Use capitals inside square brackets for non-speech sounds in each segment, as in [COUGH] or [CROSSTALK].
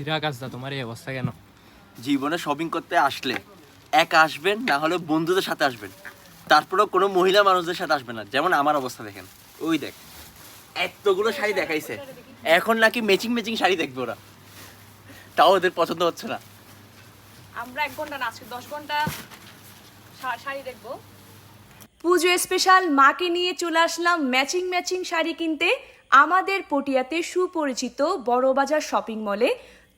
কিরা কাজটা তোমার এই অবস্থা কেন? জীবনে শপিং করতে আসলে একা আসবেন না হলে বন্ধুদের সাথে আসবেন। তারপরেও কোনো মহিলা মানুষদের সাথে আসবেন না। যেমন আমার অবস্থা দেখেন। ওই দেখ এতগুলো শাড়ি দেখাইছে। এখন নাকি ম্যাচিং ম্যাচিং শাড়ি দেখবে ওরা। তাও ওদের পছন্দ হচ্ছে না। আমরা এক ঘণ্টা না আজকে দশ ঘণ্টা শাড়ি দেখব। পুজো স্পেশাল মাকে নিয়ে চলে আসলাম ম্যাচিং ম্যাচিং শাড়ি কিনতে। আমাদের পটিয়াতে সুপরিচিত বড়বাজার শপিং মলে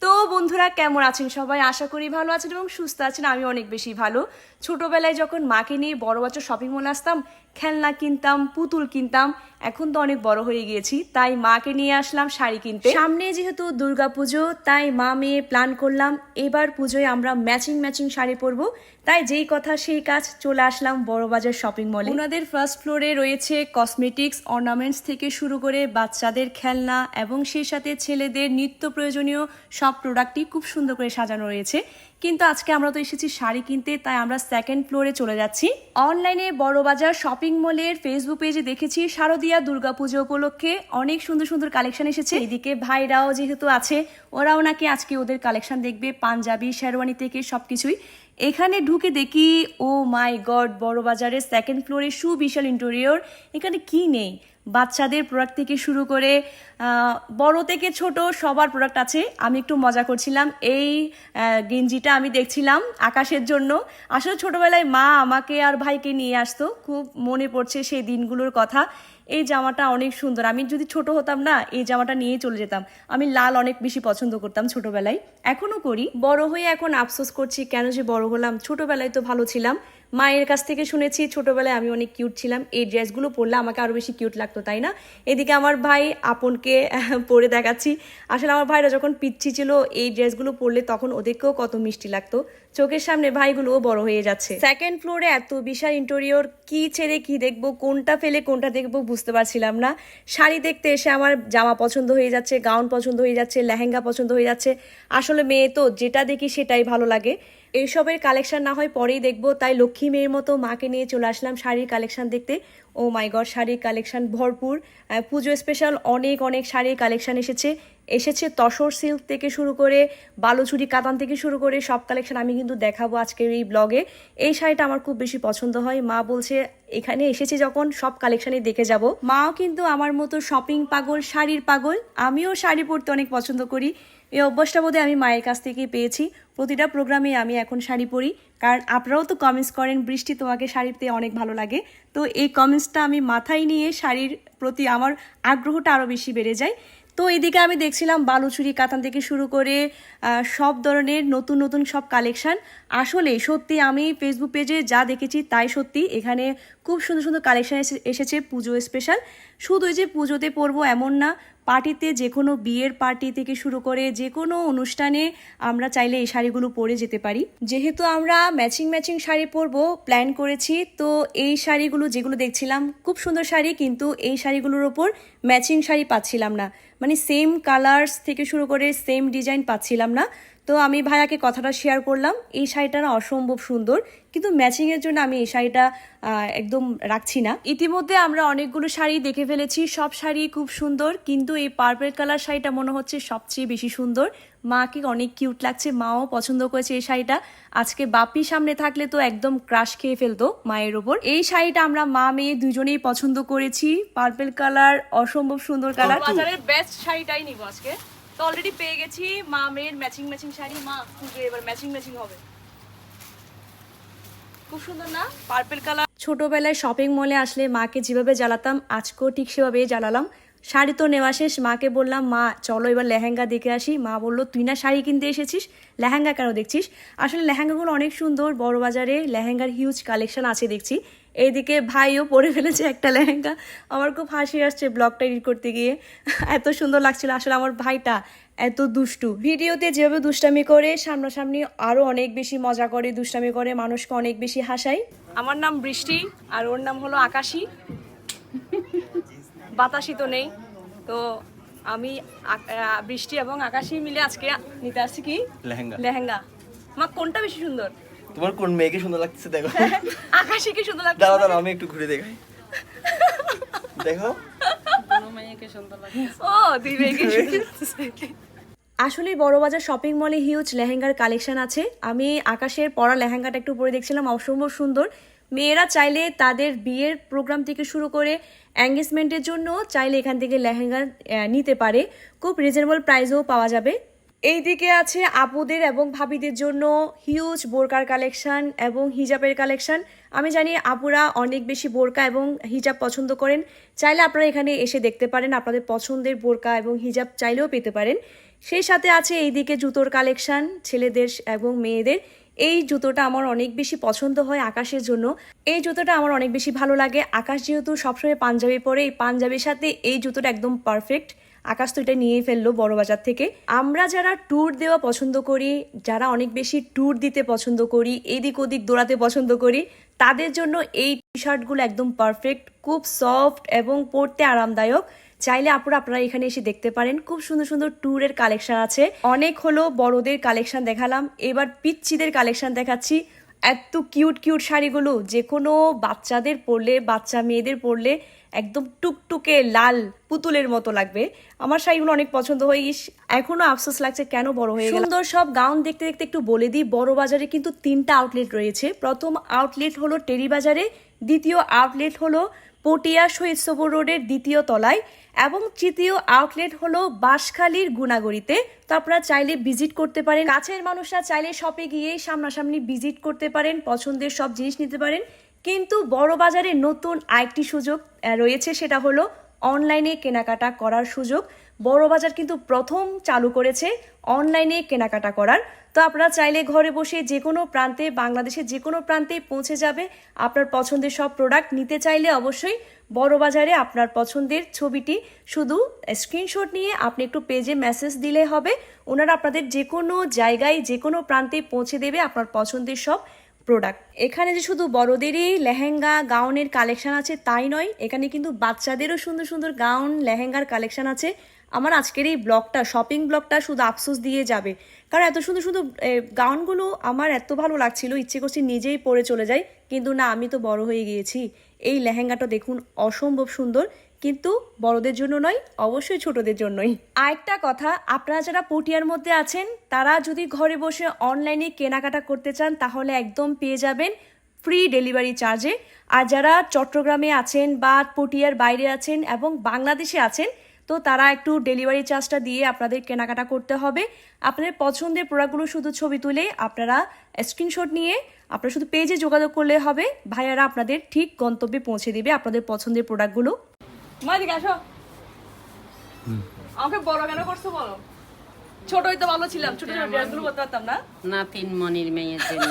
তো বন্ধুরা, কেমন আছেন সবাই? আশা করি ভালো আছেন এবং সুস্থ আছেন। আমি অনেক বেশি ভালো। ছোটবেলায় যখন মাকে নিয়ে বড় বড়বাজার শপিং মলে আসতাম, খেলনা কিনতাম, পুতুল কিনতাম, এখন তো অনেক বড় হয়ে গিয়েছি, তাই মাকে নিয়ে আসলাম শাড়ি কিনতে। সামনে যেহেতু দুর্গাপুজো, তাই মা মেয়ে প্ল্যান করলাম, এবার পুজোয় আমরা ম্যাচিং ম্যাচিং শাড়ি পরবো। তাই যেই কথা সেই কাজ চলে আসলাম বড়বাজার শপিং মলে ওনাদের ফার্স্ট ফ্লোরে রয়েছে কসমেটিক্স অর্নামেন্টস থেকে শুরু করে বাচ্চাদের খেলনা এবং সেই সাথে ছেলেদের নিত্য প্রয়োজনীয় সব প্রোডাক্টই খুব সুন্দর করে সাজানো রয়েছে। কিন্তু আজকে আমরা তো এসেছি শাড়ি কিনতে, তাই আমরা সেকেন্ড ফ্লোরে চলে যাচ্ছি। অনলাইনে বড়বাজার শপিং মলের ফেসবুক পেজে দেখেছি শারদীয়া দুর্গাপুজো উপলক্ষে অনেক সুন্দর সুন্দর কালেকশন এসেছে। এদিকে ভাইরাও যেহেতু আছে, ওরাও নাকি আজকে ওদের কালেকশন দেখবে, পাঞ্জাবি, শেরওয়ানি থেকে সবকিছুই। এখানে ঢুকে দেখি, ও মাই গড বড়বাজারের সেকেন্ড ফ্লোরে সুবিশাল ইন্টেরিয়র এখানে কি নেই? বাচ্চাদের প্রোডাক্ট থেকে শুরু করে বড় থেকে ছোট সবার প্রোডাক্ট আছে। আমি একটু মজা করছিলাম। এই গেঞ্জিটা আমি দেখছিলাম আকাশের জন্য। আসলে ছোটবেলায় মা আমাকে আর ভাইকে নিয়ে আসতো। খুব মনে পড়ছে সেই দিনগুলোর কথা। এই জামাটা অনেক সুন্দর। আমি যদি ছোট হতাম না, এই জামাটা নিয়ে চলে যেতাম। আমি লাল অনেক বেশি পছন্দ করতাম ছোটবেলায়। এখনও করি। বড় হয়ে এখন আফসোস করছি, কেন যে বড় হলাম। ছোটবেলায় তো ভালো ছিলাম। মায়ের কাছ থেকে শুনেছি, ছোটবেলায় আমি অনেক কিউট ছিলাম। এই ড্রেসগুলো পরলে আমাকে আরও বেশি কিউট লাগতো, তাই না? এদিকে আমার ভাই আপনকে [LAUGHS] পরে দেখাচ্ছি। আসলে আমার ভাইরা যখন পিচ্ছি ছিল, এই ড্রেসগুলো পরলে তখন ওদেরকেও কত মিষ্টি লাগতো। চোখের সামনে ভাইগুলোও বড় হয়ে যাচ্ছে। সেকেন্ড ফ্লোরে এত বিশাল ইন্টেরিয়র কি ছেড়ে কি দেখব, কোনটা ফেলে কোনটা দেখব বুঝতে পারছিলাম না। শাড়ি দেখতে এসে আমার জামা পছন্দ হয়ে যাচ্ছে, গাউন পছন্দ হয়ে যাচ্ছে, লেহেঙ্গা পছন্দ হয়ে যাচ্ছে। আসলে মেয়ে তো যেটা দেখি সেটাই ভালো লাগে। এইসবের কালেকশন না হয় পরেই দেখব। তাই লক্ষ্মী মেয়ের মতো মাকে নিয়ে চলে আসলাম শাড়ির কালেকশন দেখতে। ও মাই গড, শাড়ির কালেকশন ভরপুর। পুজো স্পেশাল অনেক অনেক শাড়ির কালেকশন এসেছে। এসেছে তসর সিল্ক থেকে শুরু করে, বালুচুরি কাতান থেকে শুরু করে সব কালেকশন আমি কিন্তু দেখাবো আজকের এই ব্লগে এই শাড়িটা আমার খুব বেশি পছন্দ হয়। মা বলছে, এখানে এসেছি যখন, সব কালেকশনই দেখে যাব। মাও কিন্তু আমার মতো শপিং পাগল, শাড়ির পাগল। আমিও শাড়ি পরতে অনেক পছন্দ করি। এই অভ্যাসটা বোধহয় আমি মায়ের কাছ থেকেই পেয়েছি। প্রতিটা প্রোগ্রামে আমি এখন শাড়ি পরি। কারণ আপনারাও তো কমেন্টস করেন, বৃষ্টি তোমাকে শাড়িতে অনেক ভালো লাগে। তো এই কমেন্টসটা আমি মাথায় নিয়ে শাড়ির প্রতি আমার আগ্রহটা আরও বেশি বেড়ে যায়। তো এদিকে আমি দেখছিলাম বালুচুরি কাতান থেকে শুরু করে সব ধরনের নতুন নতুন সব কালেকশান আসলে সত্যি আমি ফেসবুক পেজে যা দেখেছি তাই সত্যি। এখানে খুব সুন্দর সুন্দর কালেকশন এসেছে পুজো স্পেশাল শুধু যে পুজোতে পরবো এমন না পার্টিতে যে কোনো বিয়ের পার্টি থেকে শুরু করে যে কোনো অনুষ্ঠানে আমরা চাইলে এই শাড়িগুলো পরে যেতে পারি। যেহেতু আমরা ম্যাচিং ম্যাচিং শাড়ি পরবো প্ল্যান করেছি, তো এই শাড়িগুলো যেগুলো দেখছিলাম, খুব সুন্দর শাড়ি, কিন্তু এই শাড়িগুলোর ওপর ম্যাচিং শাড়ি পাচ্ছিলাম না। মানে সেম কালার্স থেকে শুরু করে সেম ডিজাইন পাচ্ছিলাম না। তো আমি ভাইয়াকে কথাটা শেয়ার করলাম। এই শাড়িটা না অসম্ভব সুন্দর, কিন্তু ম্যাচিং এর জন্য আমি এই শাড়িটা একদম রাখছি না। ইতিমধ্যে আমরা অনেকগুলো শাড়ি দেখে ফেলেছি, সব শাড়ি খুব সুন্দর, কিন্তু এই পার্পল কালার শাড়িটা মনে হচ্ছে সবচেয়ে বেশি সুন্দর। মাকে অনেক কিউট লাগছে, মাও পছন্দ করেছে এই শাড়িটা। আজকে বাপি সামনে থাকলে তো একদম ক্রাশ খেয়ে ফেলতো মায়ের ওপর। এই শাড়িটা আমরা মা মেয়ে দুজনেই পছন্দ করেছি পার্পল কালার অসম্ভব সুন্দর কালার বাজারের বেস্ট শাড়িটাই নিব আজকে। তো অলরেডি পেয়ে গেছি। মা, মেয়ের ম্যাচিং ম্যাচিং শাড়ি। মা, পুজো, এবার ম্যাচিং ম্যাচিং হবে। খুব সুন্দর না? পার্পল কালার ছোটবেলায় শপিং মলে আসলে মাকে যেভাবে জ্বালাতাম, আজকেও ঠিক সেভাবেই জ্বালালাম। শাড়ি তো নেওয়া শেষ, মাকে বললাম, মা, চলো এবার লেহেঙ্গা দেখে আসি। মা বলল, তুই না শাড়ি কিনতে এসেছিস? লেহেঙ্গা কেন দেখছিস? আসলে লেহেঙ্গাগুলো অনেক সুন্দর, বড় বাজারে লেহেঙ্গার হিউজ কালেকশন আছে দেখছি। এইদিকে ভাইও পরে ফেলেছে একটা লেহেঙ্গা। আমার খুব হাসি আসছে ব্লগটা এডিট করতে গিয়ে। এত সুন্দর লাগছিল আসলে আমার ভাইটা এত দুষ্টু। ভিডিওতে যেভাবে দুষ্টামি করে সামনাসামনি আরও অনেক বেশি মজা করে দুষ্টামি করে মানুষকে অনেক বেশি হাসায়। আমার নাম বৃষ্টি আর ওর নাম হলো আকাশি। বাতাসই তো নেই। তো আমি বৃষ্টি এবং আকাশি মিলে আজকে নিতে আসছি কি? লেহেঙ্গা। লেহেঙ্গা। মা কোনটা বেশি সুন্দর? তোমার কোন মেয়েকে সুন্দর লাগতেছে দেখো। [LAUGHS] আকাশী কি সুন্দর লাগছে দাঁড়াও দাঁড়াও আমি একটু ঘুরে দেখাই। দেখো। ও দুই মেয়েকে সুন্দর লাগছে। আসলে বড়বাজার শপিং মলে হিউজ লেহেঙ্গার কালেকশন আছে। আমি আকাশের পরা লেহেঙ্গাটা একটু পরে দেখছিলাম অসম্ভব সুন্দর। মেয়েরা চাইলে তাদের বিয়ের প্রোগ্রাম থেকে শুরু করে এঙ্গেজমেন্টের জন্য চাইলে এখান থেকে লেহেঙ্গা নিতে পারে। খুব রিজনেবল প্রাইসেও পাওয়া যাবে। এই দিকে আছে আপুদের এবং ভাবিদের জন্য হিউজ বোরকার কালেকশন এবং হিজাবের কালেকশন আমি জানি আপুরা অনেক বেশি বোরকা এবং হিজাব পছন্দ করেন। চাইলে আপনারা এখানে এসে দেখতে পারেন, আপনাদের পছন্দের বোরকা এবং হিজাব চাইলেও পেতে পারেন। সেই সাথে আছে এইদিকে জুতোর কালেকশন ছেলেদের এবং মেয়েদের। এই জুতোটা আমার অনেক বেশি পছন্দ হয় আকাশের জন্য। এই জুতোটা আমার অনেক বেশি ভালো লাগে। আকাশ যেহেতু সবসময় পাঞ্জাবি পরে, এই পাঞ্জাবির সাথে এই জুতোটা একদম পারফেক্ট আকাশ তো এটা নিয়েই ফেলল বড় বাজার থেকে। আমরা যারা ট্যুর দেওয়া পছন্দ করি, যারা অনেক বেশি ট্যুর দিতে পছন্দ করি, এদিক ওদিক দৌড়াতে পছন্দ করি, তাদের জন্য এই টি শার্টগুলো একদম পারফেক্ট খুব সফট এবং পরতে আরামদায়ক। চাইলে আপুরা, আপনারা এখানে এসে দেখতে পারেন। খুব সুন্দর সুন্দর ট্যুরের কালেকশন আছে। অনেক হলো বড়দের কালেকশন দেখালাম। এবার পিচ্ছিদের কালেকশন দেখাচ্ছি। এত কিউট কিউট শাড়িগুলো যে কোনো বাচ্চাদের পরলে, বাচ্চা মেয়েদের পরলে একদম টুকটুকে লাল পুতুলের মতো লাগবে। আমার শাড়িগুলো অনেক পছন্দ হয়ে গিস। এখনও আফসোস লাগছে কেন বড় হয়ে গেল সুন্দর সব গাউন দেখতে দেখতে একটু বলে দিই। বড় বাজারে কিন্তু তিনটা আউটলেট রয়েছে। প্রথম আউটলেট হলো টেরি বাজারে দ্বিতীয় আউটলেট হলো পটিয়া শহীদ সবর রোডের দ্বিতীয় তলায় এবং তৃতীয় আউটলেট হলো বাঁশখালীর গুণাগড়িতে তো আপনারা চাইলে ভিজিট করতে পারেন। কাছের মানুষরা চাইলে শপে গিয়ে সামনাসামনি ভিজিট করতে পারেন, পছন্দের সব জিনিস নিতে পারেন। কিন্তু বড় বাজারে নতুন আরেকটি সুযোগ রয়েছে, সেটা হলো অনলাইনে কেনাকাটা করার সুযোগ। বড় বাজার কিন্তু প্রথম চালু করেছে অনলাইনে কেনাকাটা করার। তো আপনারা চাইলে ঘরে বসে যে কোনো প্রান্তে, বাংলাদেশের যে কোনো প্রান্তে পৌঁছে যাবে। আপনার পছন্দের সব প্রোডাক্ট নিতে চাইলে অবশ্যই বড় বাজারে আপনার পছন্দের ছবিটি শুধু স্ক্রিনশট নিয়ে আপনি একটু পেজে মেসেজ দিলে হবে। ওনারা আপনাদের যে কোনো জায়গায়, যে কোনো প্রান্তে পৌঁছে দেবে আপনার পছন্দের সব প্রোডাক্ট এখানে যে শুধু বড়দেরই লেহেঙ্গা গাউনের কালেকশন আছে, তাই নয়, এখানে কিন্তু বাচ্চাদেরও সুন্দর সুন্দর গাউন লেহেঙ্গার কালেকশন আছে। আমার আজকের এই ব্লগটা শপিং ব্লগটা শুধু আফসোস দিয়ে যাবে। কারণ এত সুন্দর সুন্দর গাউনগুলো আমার এত ভালো লাগছিল, ইচ্ছে করছি নিজেই পরে চলে যাই। কিন্তু না, আমি তো বড় হয়ে গিয়েছি। এই লেহেঙ্গাটা দেখুন, অসম্ভব সুন্দর। কিন্তু বড়দের জন্য নয়, অবশ্যই ছোটদের জন্যই। আরেকটা কথা, আপনারা যারা পটিয়ার মধ্যে আছেন, তারা যদি ঘরে বসে অনলাইনে কেনাকাটা করতে চান, তাহলে একদম পেয়ে যাবেন ফ্রি ডেলিভারি চার্জে আর যারা চট্টগ্রামে আছেন বা পটিয়ার বাইরে আছেন এবং বাংলাদেশে আছেন তো তারা একটু ডেলিভারি চার্জটা দিয়ে আপনাদের কেনাকাটা করতে হবে। আপনাদের পছন্দের প্রোডাক্টগুলো শুধু ছবি তুলে আপনারা স্ক্রিনশট নিয়ে আপনারা শুধু পেজে যোগাযোগ করলে হবে। ভাইয়ারা আপনাদের ঠিক গন্তব্যে পৌঁছে দিবে আপনাদের পছন্দের প্রোডাক্টগুলো মা দিকে আসো। আমাকে বড় কেন করছ বলো? ছোটই তো ভালো ছিলাম ছোট ছোট ড্রেসগুলো করতে পারতাম না। নাতিন মনির মেয়ের জন্য।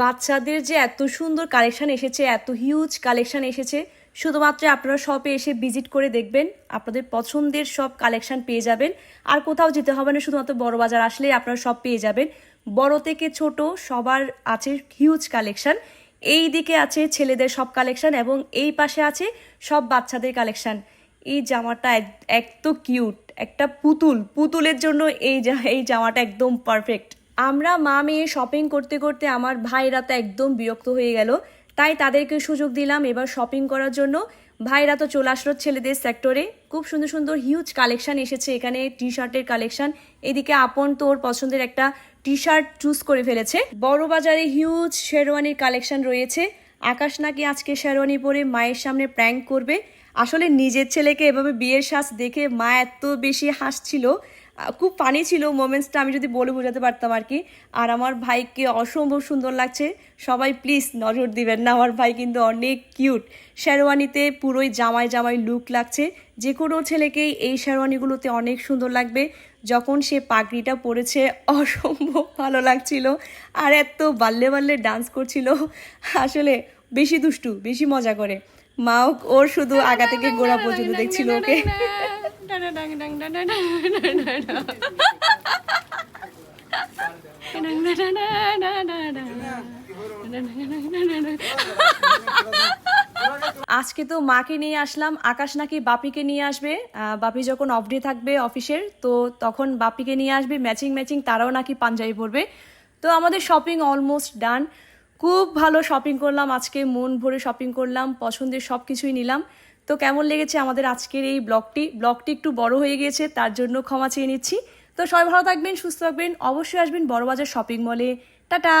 বাচ্চাদের যে এত সুন্দর কালেকশন এসেছে এত হিউজ কালেকশন এসেছে শুধুমাত্র আপনারা শপে এসে ভিজিট করে দেখবেন, আপনাদের পছন্দের সব কালেকশন পেয়ে যাবেন। আর কোথাও যেতে হবে না, শুধুমাত্র বড় বাজার আসলেই আপনারা সব পেয়ে যাবেন। বড় থেকে ছোট, সবার আছে হিউজ কালেকশন এই দিকে আছে ছেলেদের সব কালেকশন এবং এই পাশে আছে সব বাচ্চাদের কালেকশন এই জামাটা এক- এত কিউট একটা পুতুল। পুতুলের জন্য এই এই জামাটা একদম পারফেক্ট আমরা মা মেয়ে শপিং করতে করতে আমার ভাইরা তো একদম বিরক্ত হয়ে গেল। তাই তাদেরকে সুযোগ দিলাম এবার শপিং করার জন্য। ভাইরা তো চলে আসলো ছেলেদের সেক্টরে খুব সুন্দর সুন্দর হিউজ কালেকশন এসেছে এখানে টি শার্টের কালেকশন এদিকে আপন তোর পছন্দের একটা টি শার্ট চুজ করে ফেলেছে। বড় বাজারে হিউজ শেরওয়ানির কালেকশন রয়েছে। আকাশ নাকি আজকে শেরওয়ানি পরে মায়ের সামনে প্র্যাঙ্ক করবে। আসলে নিজের ছেলেকে এভাবে বিয়ের সাজ দেখে মা এত বেশি হাসছিল। খুব ফানি ছিল মোমেন্টসটা আমি যদি বলে বোঝাতে পারতাম আর কি। আর আমার ভাইকে অসম্ভব সুন্দর লাগছে। সবাই প্লিজ নজর দিবেন না, আমার ভাই কিন্তু অনেক কিউট শেরওয়ানিতে পুরোই জামাই জামাই লুক লাগছে। যে কোনো ছেলেকেই এই শেরওয়ানিগুলোতে অনেক সুন্দর লাগবে। যখন সে পাগড়িটা পরেছে, [LAUGHS] অসম্ভব ভালো লাগছিল। আর এত বাল্যে বাল্যে ডান্স করছিল। আসলে বেশি দুষ্টু, বেশি মজা করে। মাও ওর শুধু আগা থেকে গোড়া পর্যন্ত দেখছিল ওকে আজকে তো মাকে নিয়ে আসলাম আকাশ নাকি বাপিকে নিয়ে আসবে বাপি যখন অফ ডে থাকবে অফিসের তো তখন বাপিকে নিয়ে আসবে ম্যাচিং ম্যাচিং তারাও নাকি পাঞ্জাবি পরবে তো আমাদের শপিং অলমোস্ট ডান খুব ভালো শপিং করলাম, আজকে মন ভরে শপিং করলাম, পছন্দের সব কিছুই নিলাম। তো কেমন লেগেছে আমাদের আজকের এই ব্লগটি ব্লগটি একটু বড় হয়ে গিয়েছে, তার জন্য ক্ষমা চেয়ে নিচ্ছি। তো সবাই ভালো থাকবেন, সুস্থ থাকবেন, অবশ্যই আসবেন বড়বাজার শপিং মলে টাটা!